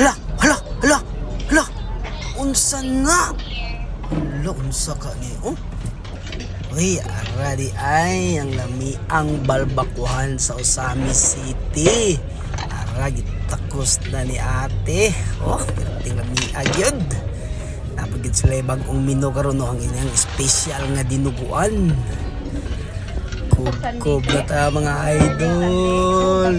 Hala, hala, hala, hala. Unsa na? Hala, unsa ka ni? Oh. Uy, aradi ay ang lami ang balbakuhan sa Osami City. Ara, gitakos na ni ate. Oh, perting lami agyod. Napagid sila yung bagong mino karon no, ang inyang special nga dinuguan. Kubkob na ta mga idol.